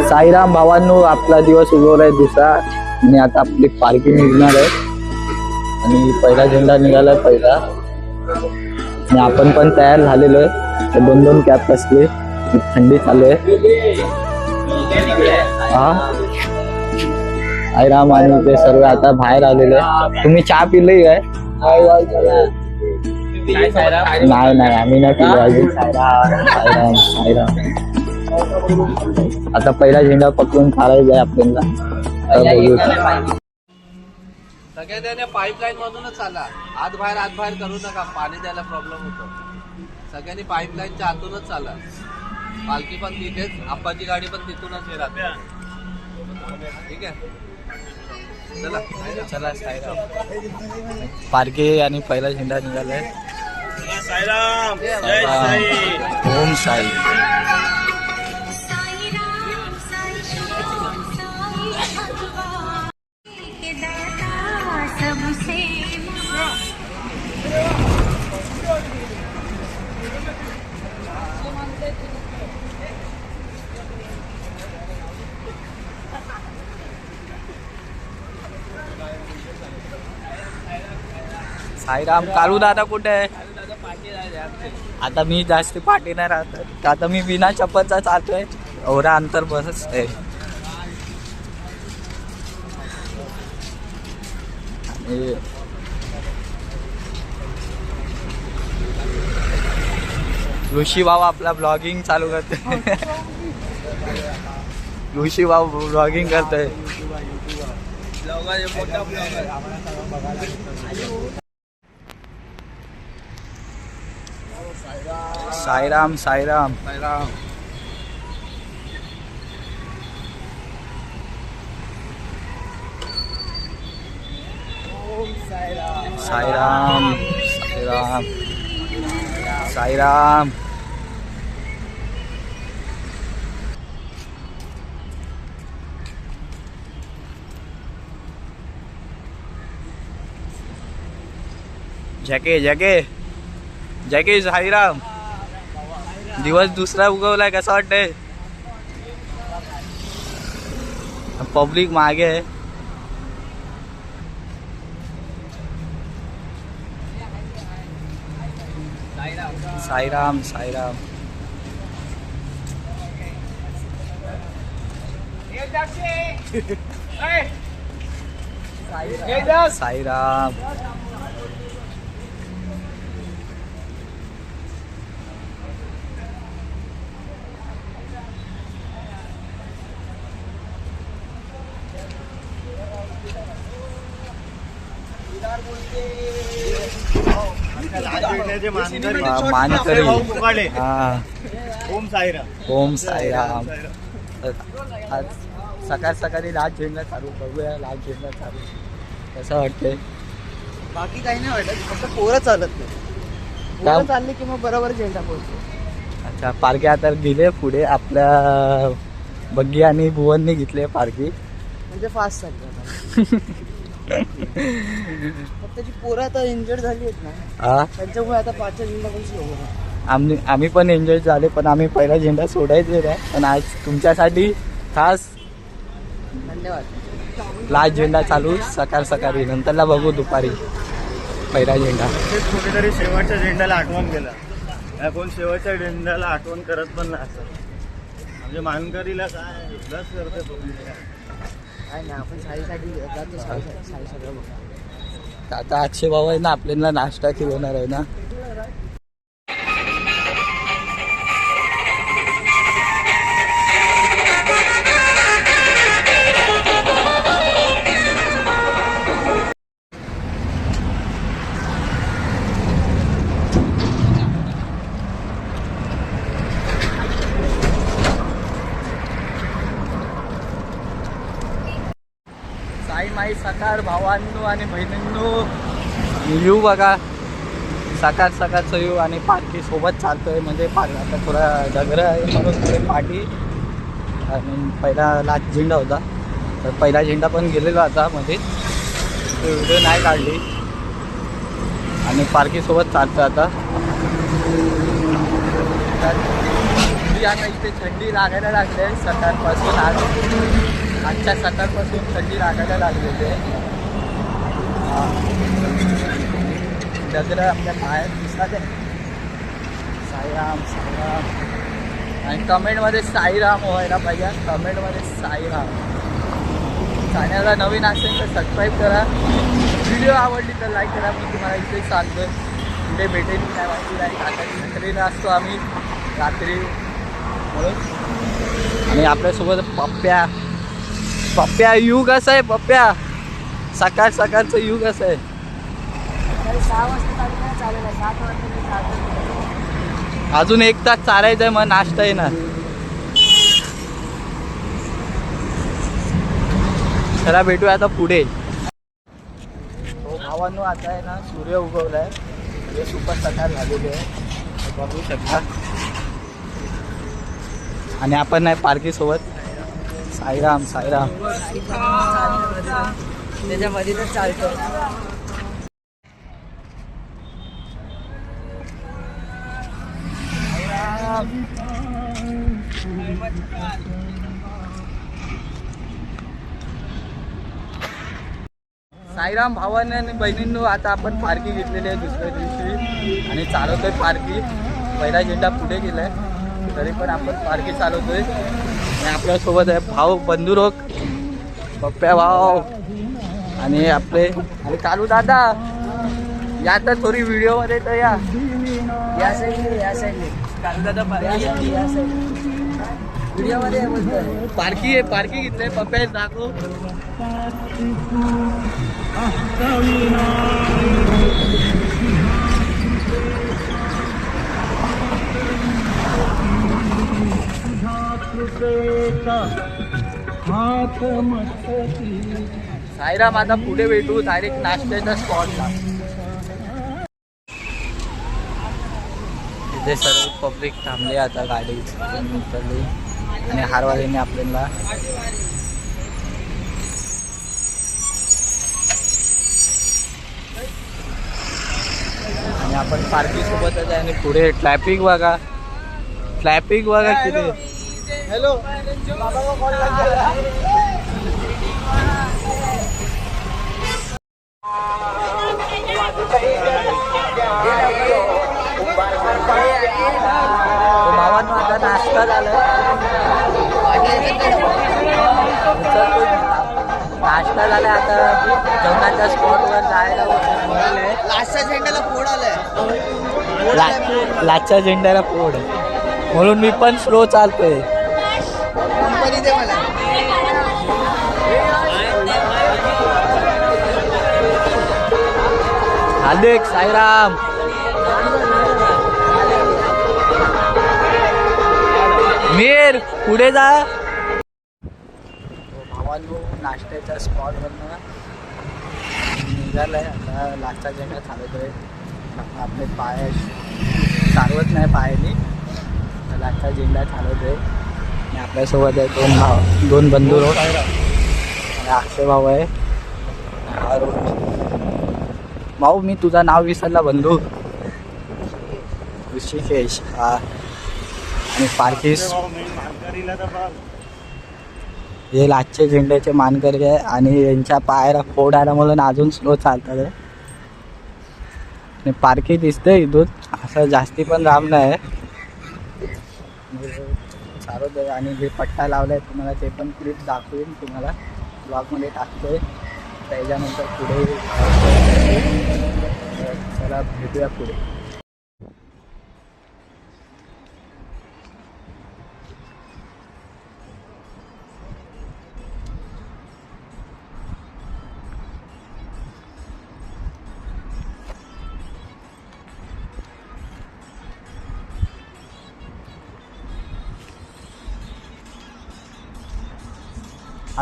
साईराम भावांनो आपला दिवस उगवलाय दुसरा. आणि आता आपली पालखी निघणार आहे. आणि पहिला झेंडा निघाला पहिला. आणि आपण पण तयार झालेलो आहे. दोन दोन कॅप असले. थंडी चालू आहे. हा? साईराम आणि ते सर्व आता बाहेर आलेले तुम्ही चहा पिले काय? नाही नाही आम्ही नाही पिलो अजून. साईराम साईराम. आता पहिला झेंडा पकडून चालायचा आहे आपल्याला. सगळ्या त्याने पाईपलाईन मधूनच आला आत बाहेर आत बाहेर करू नका. पाणी द्यायला प्रॉब्लेम होतो. सगळ्यांनी पाईपलाईनच्या आतूनच चाला. पालखी पण तिथेच आप्पाची गाडी पण तिथूनच येणार ठीक आहे? चला. चला साईराम. पारखे आणि पहिला झेंडा निघालाय. साईराम. जय साईराम. साई. ओम साई साई. साईराम कालू दादा कुठे आहे? आता मी जास्त पाठी नाही राहत. आता मी बिना चप्पलचा चालतोय. एवढा अंतर बसच आहे. आणि ऋषी भाऊ आपला ब्लॉगिंग चालू करते ऋषी भाऊ ब्लॉगिंग करतोय. साईराम साईराम साईराम साईराम साईराम जॅके जॅके जॅके साईराम दिवस दुसरा उगवलाय कसा वाटतंय? पब्लिक मागे आहे. साईराम साईराम साईराम मा- मानकरी. हा ओम साईराम. ओम साईराम. आज सकाळ सकाळी लाल झेंडा चालू बघूया लाल झेंडा चालू. कसं वाटतंय? बाकी काही नाही वाटत फक्त पोरं चालत नाही. पोरं चालली की मग बरोबर झेंडा पोहोचतो. अच्छा पारखे आता गेले पुढे आपल्या बग्गी आणि भुवनने घेतले पारखी. म्हणजे फास्ट चालली पोरं आता इंजर्ड झाली आहेत ना हा त्यांच्यामुळे आता पाचच्या झेंडा पण स्लो आम्ही आम्ही पण एन्जॉय झाले पण आम्ही पहिला झेंडा सोडायचे नाही पण आज तुमच्यासाठी खास धन्यवाद. लाल झेंडा चालू सकाळ सकाळी. नंतरला बघू दुपारी पहिला झेंडा. तेच कुठेतरी शेवटच्या झेंड्याला आठवण केलं या कोण शेवटच्या झेंड्याला आठवण करत पण नाही. असं म्हणजे मानकरीला काय? प्लस करते. काय नाही आपण जातो सगळं बघा आता अक्षय भाऊ आहे ना आपल्याला नाश्ता खिलवणार आहे ना. माई सकार भावांनो आणि बहिणींनो. येऊ बघा. सकाळ सकाळचं येऊ आणि पालखी सोबत चालतोय. म्हणजे पाल आता थोडा डगर आहे म्हणून थोडी पाठी आणि पहिला लाच झेंडा होता. तर पहिला झेंडा पण गेलेला आता मध्ये. व्हिडिओ नाही काढली. आणि पार्कीसोबत चालतं आता. आता इथे थंडी लागायला लागली आहे. सकाळपासून आज. आजच्या सकाळपासून थंडी लागायला लागलेली आहे हा. आपल्या बाहेर दिसतात आहे साईराम साईराम. आणि कमेंटमध्ये साईराम व्हायला पाहिजे. कमेंटमध्ये साईराम. चॅनलला नवीन असेल तर सबस्क्राईब करा. व्हिडिओ आवडली तर लाईक करा. मी तुम्हाला इथे सांगतो कुठे भेटेल काय माहिती नाही. आता रात्रीला असतो आम्ही. रात्री. म्हणून. आणि आपल्यासोबत पप्प्या. पप्प्या यू कसं आहे पप्प्या. सकाळ सकाळचं यू कसं आहे. अजून एक तास चालायचं आहे मग नाश्ता येणार. चला भेटूया आता पुढे. हो भावांनो आता आहे ना सूर्य उगवलाय. म्हणजे सुपर सकाळ झालेली आहे. हे बघू शकता. आणि आपण नाही पार्की सोबत साईराम साईराम. त्याच्यामध्ये तर चालतो साईराम भावाने आणि बहिणींनो आता आपण पार्की घेतलेली आहे दुसऱ्या दिवशी. आणि चालवतोय पार्की. पहिला झेंडा पुढे गेलाय. तरी पण आपण पार्की चालवतोय. आणि आपल्यासोबत आहे भाऊ बंधुरोग पप्प्या भाऊ आणि आपले आणि कालू दादा. या तर थोडी व्हिडिओमध्ये तर या. या साईडने या साईडने या साईडने या साईडने व्हिडिओमध्ये पार्की आहे पार्की घेतलंय पप्प्या दाखव. साईराम आता पुढे भेटू. डायरेक्ट नाश्त्याच्या स्पॉटला इथे सर्व पब्लिक थांबले आता गाडी उतरली. आणि हारवाडीने आपल्याला आणि आपण पार्किंग सोबतच आहे आणि पुढे ट्रॅफिक बघा. ट्रॅफिक बघा किती हॅलो. भावांनो आता नाश्ता झालाय नाश्ता झालाय आता जेवणाच्या स्पॉटवर जायला लास्टच्या झेंड्याला फोड आलाय. ला लाचच्या झेंड्याला पोड म्हणून मी पण स्लो चालतोय. दे मला. हार्दिक साईराम. मीर पुढे जा. भावांनो नाश्त्याच्या स्पॉटवरनं निघालाय. आता लाचचा झेंडा चालवतोय आपले पाय चालवत नाही पायाने. लाचचा झेंडा चालवतोय आणि आपल्यासोबत आहे दोन भाव दोन बंधू रोड. आणि अक्षय भाऊ आहे हा रोड भाऊ मी तुझं नाव विसरला बंधू. ऋषिकेश हा. आणि पार्किस हे लाचचे झेंड्याचे मानकरी आहे आणि यांच्या पायाला फोड आला म्हणून अजून स्लो चालतात आहे. आणि पार्की दिसते इथून. असं जास्ती पण लांब नाही. चालत आहे आणि जे पट्टा लावला आहे तुम्हाला ते पण क्लिप दाखवेन. तुम्हाला ब्लॉगमध्ये टाकतोय. त्याच्यानंतर पुढे चला भेटूया पुढे.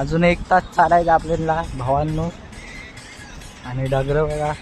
अजून एक तास चालायचं आपल्याला भावांनो. आणि डगर बघा.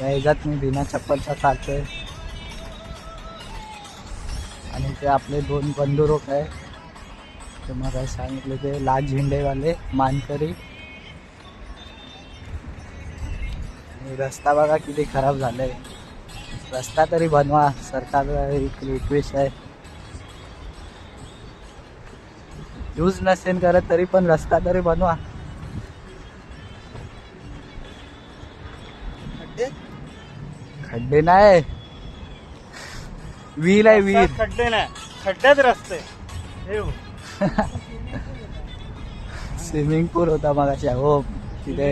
या मी बिना चप्पलचा चालतोय. आणि ते आपले दोन बंधू आहे ते मग काय सांगितलं ते लाल झेंडेवाले मानकरी. आणि रस्ता बघा किती खराब झालाय. रस्ता तरी बनवा सरकारला एक रिक्वेस्ट आहे. यूज नसेल करत तरी पण रस्ता तरी बनवा. खड्डे? खड्डे नाही. विहीर आहे रस्त्यात खड्डे नाही. खड्ड्यात रस्ते. स्विमिंग पूल होता मग हो तिथे.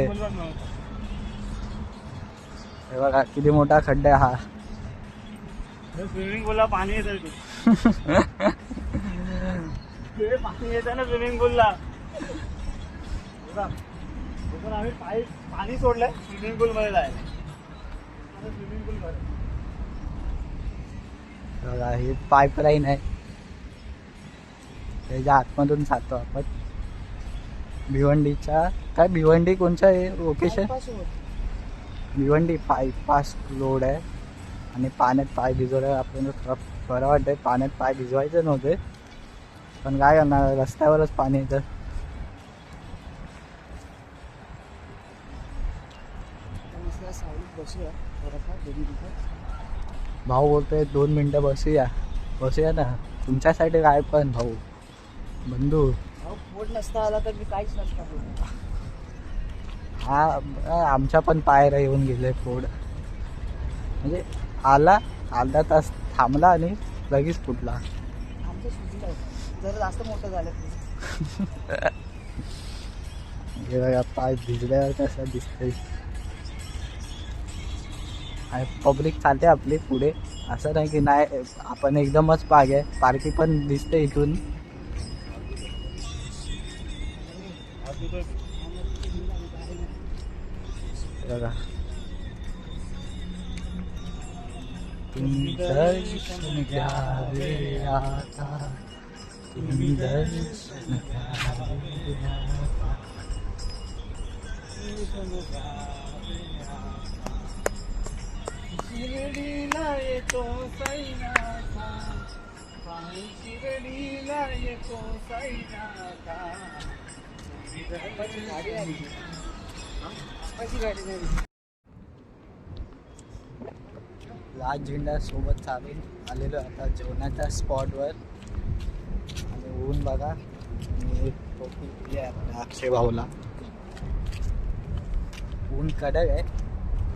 हे बघा किती मोठा खड्डा हा. स्विमिंग पूलला पाणी येतं. ते पाणी येतं ना स्विमिंग पूलला आम्ही पाईप पाणी सोडलंय स्विमिंग पूल मध्ये जायला स्विमिंग पूल बघा ही पाईपलाईन आहे. त्याच्या आतमधून जातो आपण. भिवंडीच्या काय भिवंडी कोणचं आहे? लोकेशन भिवंडी पाय पास रोड आहे. आणि पाण्यात पाय भिजवलं आपल्याला थोडं बरं वाटतंय पाण्यात पाय भिजवायचं नव्हते. पण काय करणार रस्त्यावरच पाणी येतं. भाऊ बोलतोय दोन मिनटं बसूया. बसूया ना. तुमच्यासाठी काय पण भाऊ. बंधू. पोट नसता आला तर मी काहीच नसता. हा आमच्या पण पायऱ्या येऊन गेले फोड. म्हणजे आला अर्धा तास थांबला आणि लगेच फुटला. जरा जास्त मोठं झालं हे बघा पाय भिजल्यावर कसं दिसतंय. आणि पब्लिक चालते आपली पुढे. असं नाही की नाही आपण एकदमच पाग आहे पार्की पण दिसते इथून. बघा. तुम दर्शन घ्यावे आता. शिर्डीला येतो सैनाथा पाणी शिर्डीला येतो सैनाथा लाल झेंडा सोबत चालून आलेलो आता जेवणाच्या स्पॉटवर ऊन बघा. आणि टोपी दिली आहे आपल्या अक्षय भाऊला. ऊन कडक आहे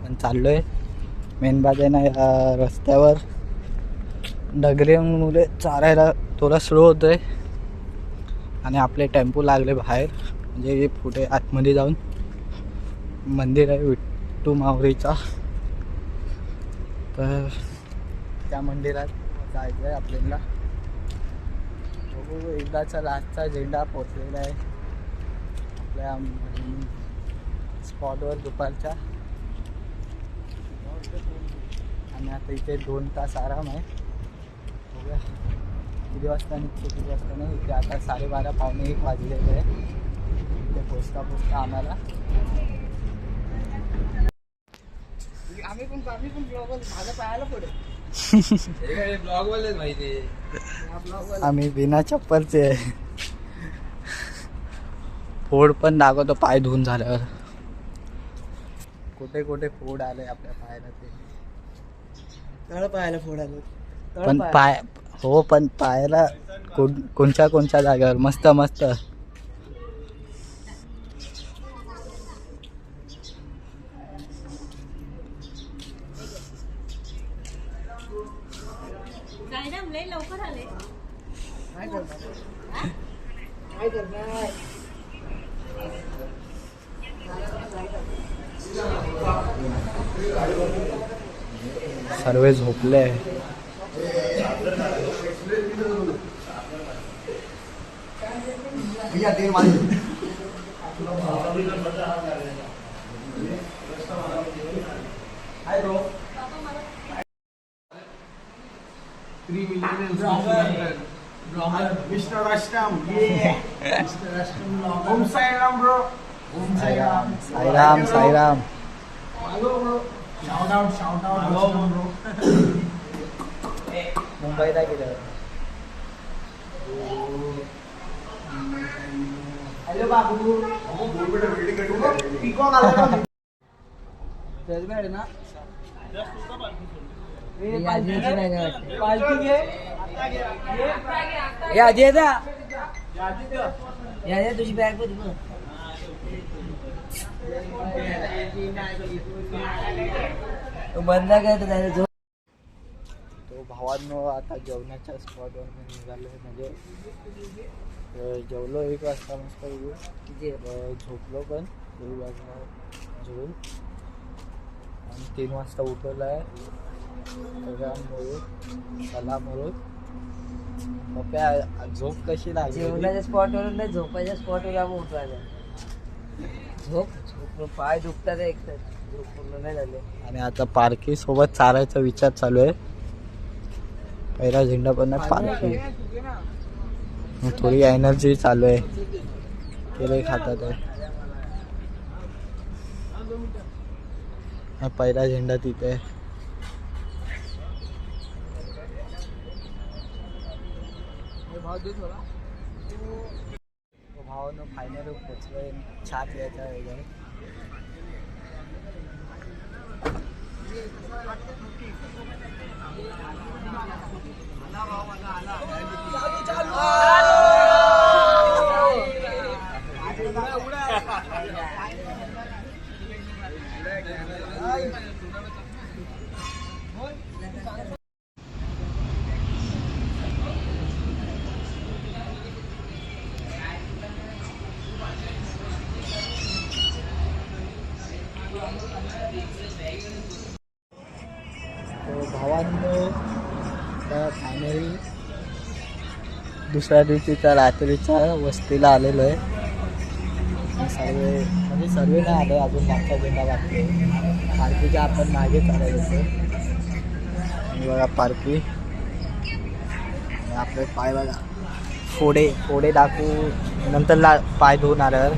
पण चाललोय. मेन बाज आहे ना या रस्त्यावर डगरेमुळे चारायला थोडा स्लो होतोय. आणि आपले टेम्पो लागले बाहेर. म्हणजे पुढे आतमध्ये जाऊन. मंदिर आहे विट्टू मावरीचा तर त्या मंदिरात जायचं आहे आपल्याला. बघू एकदाचा लास्टचा झेंडा पोचलेला आहे. आपल्या स्पॉटवर दुपारच्या. आणि आता इथे दोन तास आराम आहे. बघूया. किती वाजता निघतो किती वाजता नाही. इथे आता साडेबारा पावणे एक वाजलेले आहे. इथे पोचता पोचता आम्हाला. आम्ही पण आम्ही पण ग्लोबल माझं पाहायला पडेल. हा आम्ही बिना चप्पलचे. फोड पण दाखवतो पाय धुवून झाल्यावर. कुठे कुठे फोड आले आपल्या पायाला ते. तळ पाहायला फोडायला तळ पण. पाय. हो पण पायाला कोण कोणत्या कोणत्या जागेवर? मस्त मस्त काय ना लय लवकर आले काय करणार काय करणार सर्व झोपले mister राष्ट्रम Om Sairam bro. Om Sairam. Sairam Sairam. Shout out shout out bro मुंबईला गेलं हॅलो बाबू पिकॉक आला का? जजमेंट ना हे का वाटते? पालखी घे. हे आजी ना? या या तुझी बॅग बघ बंद झोप. तो भावांनो आता जेवणाच्या स्पॉटवर निघालो म्हणजे जेवलो एक वाजता मस्त. किती अं, झोपलो पण. एक वाजता झोपून. आणि तीन वाजता उठवलं आहे सला मोरू पप्प्या झोप कशी लागली? जेवणाच्या स्पॉटवरून नाही झोपायच्या स्पॉटवर आम्ही उठवायला. झोप झोप पाय दुखतात एक तर. झोप पूर्ण नाही झाले. आणि आता पारखी सोबत चालायचा विचार चालू आहे. पहिला झेंडा पण पारखी. मग थोडी एनर्जी चालू आहे. केले खातात आहे. हा पहिला झेंडा तिथे आहे. भावानं फायनल पोचलोय. छात यायचा वगैरे तो दुसऱ्या दिवशीच्या रात्रीच्या वस्तीला आलेलो आहे. सर्वे म्हणजे सर्व नाही आले अजून मागचा झेंडा लागतो पार्कीच्या आपण मागे चालत होतो. आणि बघा पार्की आपले पाय बघा. फोडे फोडे दाखवू. नंतर ला पाय धुवून आल्यावर.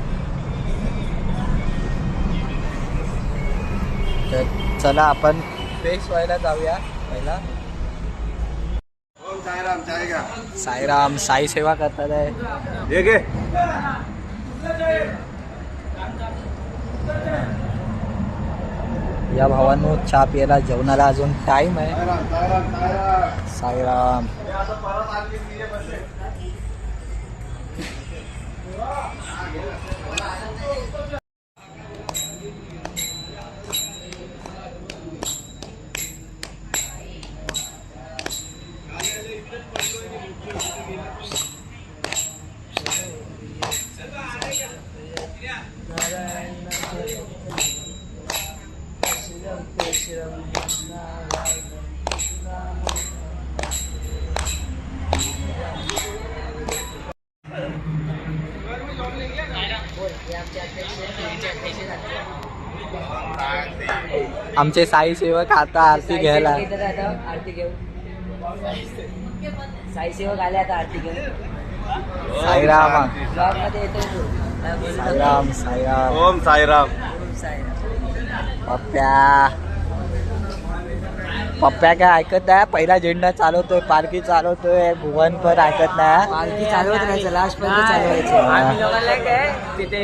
तर चला आपण फ्रेश व्हायला जाऊया पहिला. साईराम साई सेवा करतात आहे. या भावांनो चहा प्यायला जेवणाला अजून टाइम आहे. साईराम. आमचे साई सेवक आता आरती घ्यायला. आरती घेऊन. साई सेवक आले आता आरती घेऊन. साईराम. ब्लॉगमध्ये? साईराम साईराम. ओम साईराम. ओम साईराम. पप्प्या. पप्प्या काय ऐकत नाही? पहिला झेंडा चालवतोय पालखी चालवतोय भुवन पण ऐकत नाही. पालखी चालवत राहायचं लास्ट पर्यंत चालवायचं. आम्ही लोकांना काय तिथे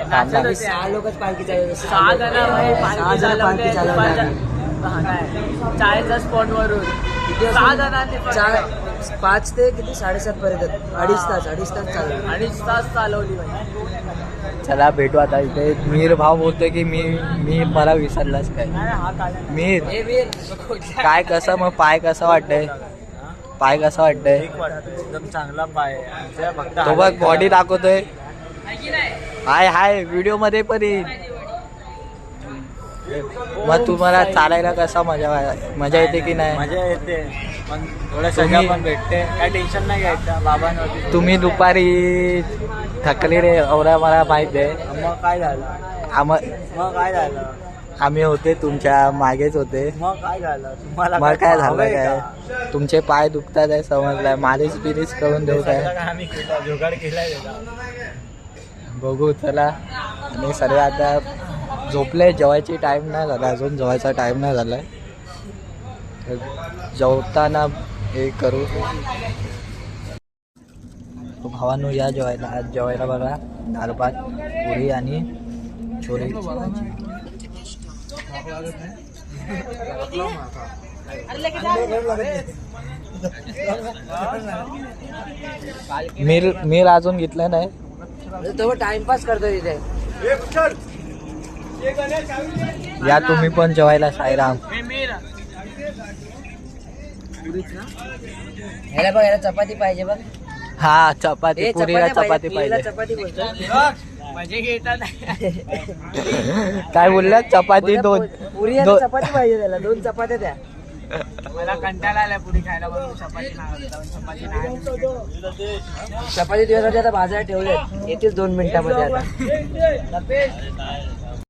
नाचत आम्ही होते. सहा लोकच पालखी चालवतो सहा जण भाई सहा पालखी जण पालखी चालवते चालवतात दुपारच्या- हा काय चाळीसच्या स्पॉट वरून. सहा जणांनी पण. चार पाच ते किती? साडेसात पर्यंत. अडीच तास अडीच तास चालवतो अडीच तास चालवली भाई चला भेटू आता इथे. मीर भाव बोलतोय की मी मी मला विसरलाच काय? हा मीर? हे काय कसं मग पाय कसं वाटतंय? पाय कसं वाटतंय? एकदम चांगला पाय तो बघ बॉडी दाखवतोय. हाय हाय व्हिडिओमध्ये पण येईल. मग तुम्हाला चालायला कसा मजा मजा येते की नाही? मजा येते. पण थोडं तुम्ही- पण भेटते. काय टेन्शन नाही घ्यायचं. बाबांवरती तुम्ही दुपारी थकले रे एवढा मला माहीत आहे. मग काय झालं? आम मग काय झालं? आम्ही होते तुमच्या मागेच होते. मग काय झालं? तुम्हाला मग काय झालं हवंय काय? तुमचे पाय दुखतात आहे समजलाय मालिश बिलिश करून देऊ सगळं काय? काय आम्ही केलं. जुगाड केलाय त्याचा. बघू चला. आणि सर्व आता झोपले जेवायची टाइम नाही झाला अजून जेवायचा टाइम नाही झालाय. तर जेवताना हे करू. तो भावानो या जेवायला आज जेवायला बघा. दाल भात पुरी आणि भाजी मीर मीर अजून घेतलं नाही. तो टाइमपास करतो तिथे. या तुम्ही पण जेवायला साईराम. ह्याला बघ ह्याला चपाती पाहिजे बघ. हा चपाती पुरीला चपाती पाहिजे चपाती काय बोलल्या चपाती दोन. पुरी चपाती पाहिजे त्याला. दोन चपात्या द्या. मला कंटाळा आलाय पुरी खायला म्हणून चपाती चपाती नाही चपाती तुझ्यासाठी आता बाजारात ठेवले येतील दोन मिनिटामध्ये आता.